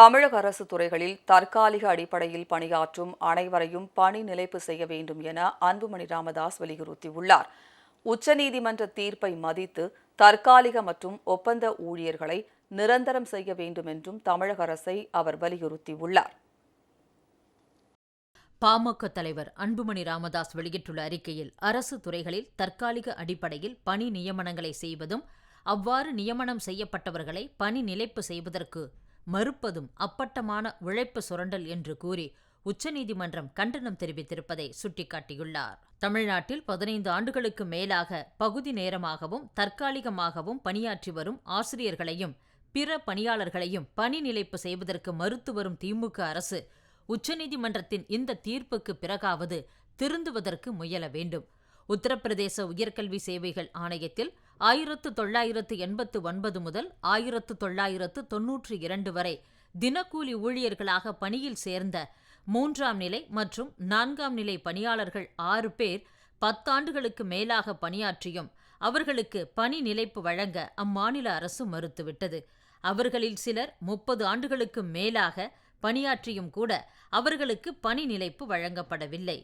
தமிழக அரசு துறைகளில் தற்காலிக அடிப்படையில் பணியாற்றும் அனைவரையும் பணி நிலைப்பு செய்ய வேண்டும் என அன்புமணி ராமதாஸ் வலியுறுத்தியுள்ளார். உச்சநீதிமன்ற தீர்ப்பை மதித்து தற்காலிக மற்றும் ஒப்பந்த ஊழியர்களை நிரந்தரம் செய்ய வேண்டும் என்றும் தமிழக அரசை அவர் வலியுறுத்தியுள்ளார். பாமக தலைவர் அன்புமணி ராமதாஸ் வெளியிட்டுள்ள அறிக்கையில் அரசு துறைகளில் தற்காலிக அடிப்படையில் பணி நியமனங்களை செய்வதும் அவ்வாறு நியமனம் செய்யப்பட்டவர்களை பணி நிலைப்பு செய்வதற்கு மறுப்பதும் அப்பட்டமான உழைப்பு சுரண்டல் என்று கூறி உச்சநீதிமன்றம் கண்டனம் தெரிவித்திருப்பதை சுட்டிக்காட்டியுள்ளார். தமிழ்நாட்டில் பதினைந்து ஆண்டுகளுக்கு மேலாக பகுதி நேரமாகவும் தற்காலிகமாகவும் பணியாற்றி வரும் ஆசிரியர்களையும் பிற பணியாளர்களையும் பணி நிலைப்பு செய்வதற்கு மறுத்து வரும் திமுக அரசு உச்சநீதிமன்றத்தின் இந்த தீர்ப்புக்கு பிறகாவது திருந்துவதற்கு முயல வேண்டும். உத்தரப்பிரதேச உயர்கல்வி சேவைகள் ஆணையத்தில் ஆயிரத்து தொள்ளாயிரத்து எண்பத்து ஒன்பது முதல் ஆயிரத்து தொள்ளாயிரத்து தொன்னூற்றி இரண்டு வரை தினக்கூலி ஊழியர்களாக பணியில் சேர்ந்த மூன்றாம் நிலை மற்றும் நான்காம் நிலை பணியாளர்கள் ஆறு பேர் பத்தாண்டுகளுக்கு மேலாக பணியாற்றியும் அவர்களுக்கு பணி நிலைப்பு வழங்க அம்மாநில அரசு மறுத்துவிட்டது. அவர்களில் சிலர் முப்பது ஆண்டுகளுக்கு மேலாக பணியாற்றியும் கூட அவர்களுக்கு பணி நிலைப்பு வழங்கப்படவில்லை.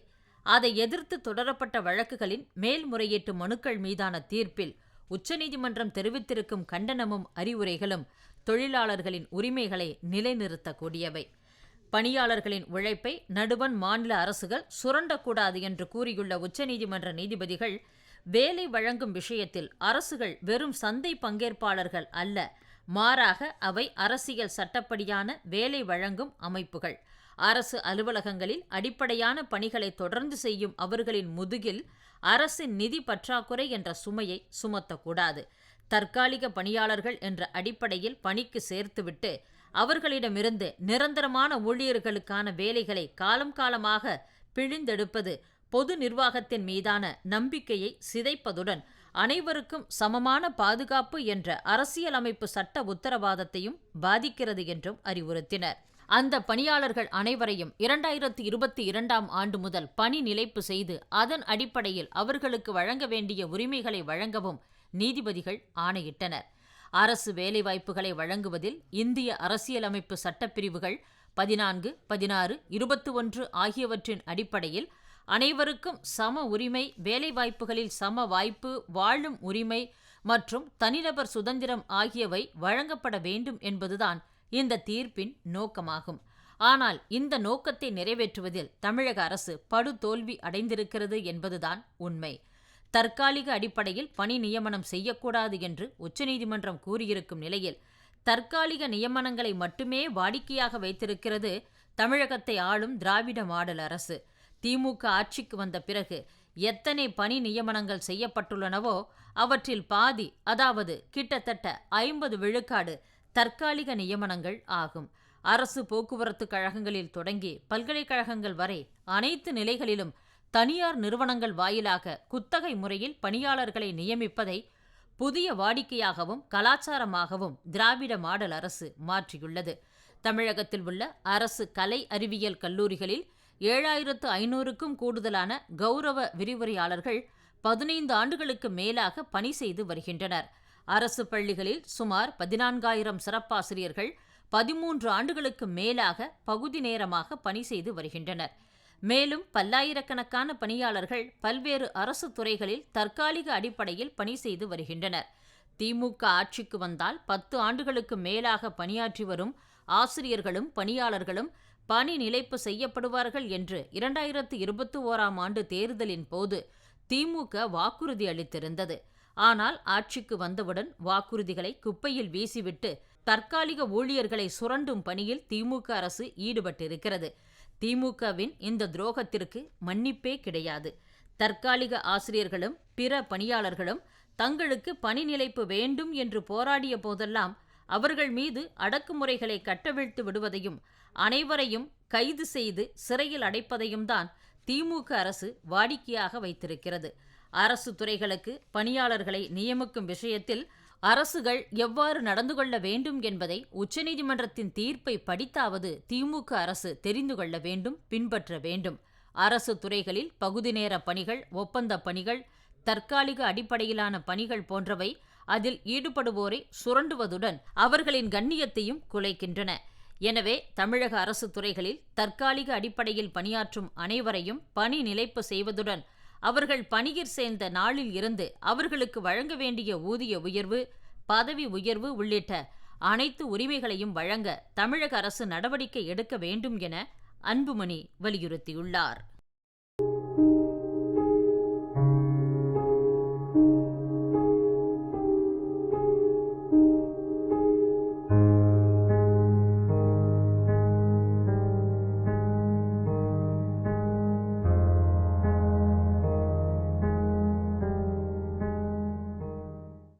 அதை எதிர்த்து தொடரப்பட்ட வழக்குகளின் மேல்முறையீட்டு மனுக்கள் மீதான தீர்ப்பில் உச்சநீதிமன்றம் தெரிவித்திருக்கும் கண்டனமும் அறிவுரைகளும் தொழிலாளர்களின் உரிமைகளை நிலைநிறுத்தக்கூடியவை. பணியாளர்களின் உழைப்பை நடுவன் மாநில அரசுகள் சுரண்டக்கூடாது என்று கூறியுள்ள உச்சநீதிமன்ற நீதிபதிகள் வேலை வழங்கும் விஷயத்தில் அரசுகள் வெறும் சந்தை பங்கேற்பாளர்கள் அல்ல மாறாக அவை அரசியல் சட்டப்படியான வேலை வழங்கும் அமைப்புகள். அரசு அலுவலகங்களில் அடிப்படையான பணிகளை தொடர்ந்து செய்யும் அவர்களின் முதுகில் அரசின் நிதி பற்றாக்குறை என்ற சுமையை சுமத்தக்கூடாது. தற்காலிக பணியாளர்கள் என்ற அடிப்படையில் பணிக்கு சேர்த்துவிட்டு அவர்களிடமிருந்து நிரந்தரமான ஊழியர்களுக்கான வேலைகளை காலம் காலமாக பிழிந்தெடுப்பது பொது நிர்வாகத்தின் மீதான நம்பிக்கையை சிதைப்பதுடன் அனைவருக்கும் சமமான பாதுகாப்பு என்ற அரசியலமைப்பு சட்ட உத்தரவாதத்தையும் பாதிக்கிறது என்றும் அறிவுறுத்தினர். அந்த பணியாளர்கள் அனைவரையும் இரண்டாயிரத்தி இருபத்தி இரண்டாம் ஆண்டு முதல் பணி நிலைப்பு செய்து அதன் அடிப்படையில் அவர்களுக்கு வழங்க வேண்டிய உரிமைகளை வழங்கவும் நீதிபதிகள் ஆணையிட்டனர். அரசு வேலைவாய்ப்புகளை வழங்குவதில் இந்திய அரசியலமைப்பு சட்டப்பிரிவுகள் பதினான்கு பதினாறு இருபத்தி ஒன்று ஆகியவற்றின் அடிப்படையில் அனைவருக்கும் சம உரிமை வேலைவாய்ப்புகளில் சம வாய்ப்பு வாழும் உரிமை மற்றும் தனிநபர் சுதந்திரம் ஆகியவை வழங்கப்பட வேண்டும் என்பதுதான் இந்த தீர்ப்பின் நோக்கமாகும். ஆனால் இந்த நோக்கத்தை நிறைவேற்றுவதில் தமிழக அரசு படுதோல்வி அடைந்திருக்கிறது என்பதுதான் உண்மை. தற்காலிக அடிப்படையில் பணி நியமனம் செய்யக்கூடாது என்று உச்சநீதிமன்றம் கூறியிருக்கும் நிலையில் தற்காலிக நியமனங்களை மட்டுமே வாடிக்கையாக வைத்திருக்கிறது தமிழகத்தை ஆளும் திராவிட மாடல் அரசு. திமுக ஆட்சிக்கு வந்த பிறகு எத்தனை பணி நியமனங்கள் செய்யப்பட்டுள்ளனவோ அவற்றில் பாதி அதாவது கிட்டத்தட்ட ஐம்பது விழுக்காடு தற்காலிக நியமனங்கள் ஆகும். அரசு போக்குவரத்து கழகங்களில் தொடங்கி பல்கலைக்கழகங்கள் வரை அனைத்து நிலைகளிலும் தனியார் நிறுவனங்கள் வாயிலாக குத்தகை முறையில் பணியாளர்களை நியமிப்பதை புதிய வாடிக்கையாகவும் கலாச்சாரமாகவும் திராவிட மாடல் அரசு மாற்றியுள்ளது. தமிழகத்தில் உள்ள அரசு கலை அறிவியல் கல்லூரிகளில் ஏழாயிரத்து ஐநூறுக்கும் கூடுதலான கௌரவ விரிவுரையாளர்கள் பதினைந்து ஆண்டுகளுக்கு மேலாக பணி செய்து வருகின்றனர். அரசு பள்ளிகளில் சுமார் பதினான்காயிரம் சிறப்பாசிரியர்கள் பதிமூன்று ஆண்டுகளுக்கு மேலாக பகுதி நேரமாக பணி செய்து வருகின்றனர். மேலும் பல்லாயிரக்கணக்கான பணியாளர்கள் பல்வேறு அரசு துறைகளில் தற்காலிக அடிப்படையில் பணி செய்து வருகின்றனர். திமுக ஆட்சிக்கு வந்தால் பத்து ஆண்டுகளுக்கு மேலாக பணியாற்றி வரும் ஆசிரியர்களும் பணியாளர்களும் பணி நிலைப்பு செய்யப்படுவார்கள் என்று இரண்டாயிரத்து இருபத்தி ஓராம் ஆண்டு தேர்தலின் போது திமுக வாக்குறுதி அளித்திருந்தது. ஆனால் ஆட்சிக்கு வந்தவுடன் வாக்குறுதிகளை குப்பையில் வீசிவிட்டு தற்காலிக ஊழியர்களை சுரண்டும் பணியில் திமுக அரசு ஈடுபட்டிருக்கிறது. திமுகவின் இந்த துரோகத்திற்கு மன்னிப்பே கிடையாது. தற்காலிக ஆசிரியர்களும் பிற பணியாளர்களும் தங்களுக்கு பணி நிலைப்பு வேண்டும் என்று போராடிய போதெல்லாம் அவர்கள் மீது அடக்குமுறைகளை கட்டவிழ்த்து விடுவதையும் அனைவரையும் கைது செய்து சிறையில் அடைப்பதையும் தான் திமுக அரசு வாடிக்கையாக வைத்திருக்கிறது. அரசு துறைகளுக்கு பணியாளர்களை நியமிக்கும் விஷயத்தில் அரசுகள் எவ்வாறு நடந்து கொள்ள வேண்டும் என்பதை உச்சநீதிமன்றத்தின் தீர்ப்பை படித்தாவது திமுக அரசு தெரிந்து கொள்ள வேண்டும் பின்பற்ற வேண்டும். அரசு துறைகளில் பகுதி நேர பணிகள் ஒப்பந்த பணிகள் தற்காலிக அடிப்படையிலான பணிகள் போன்றவை அதில் ஈடுபடுவோரை சுரண்டுவதுடன் அவர்களின் கண்ணியத்தையும் குலைக்கின்றன. எனவே தமிழக அரசு துறைகளில் தற்காலிக அடிப்படையில் பணியாற்றும் அனைவரையும் பணி நிலைப்பு செய்வதுடன் அவர்கள் பணியில் சேர்ந்த நாளில் இருந்து அவர்களுக்கு வழங்க வேண்டிய ஊதிய உயர்வு பதவி உயர்வு உள்ளிட்ட அனைத்து உரிமைகளையும் வழங்க தமிழக அரசு நடவடிக்கை எடுக்க வேண்டும் என அன்புமணி வலியுறுத்தியுள்ளார்.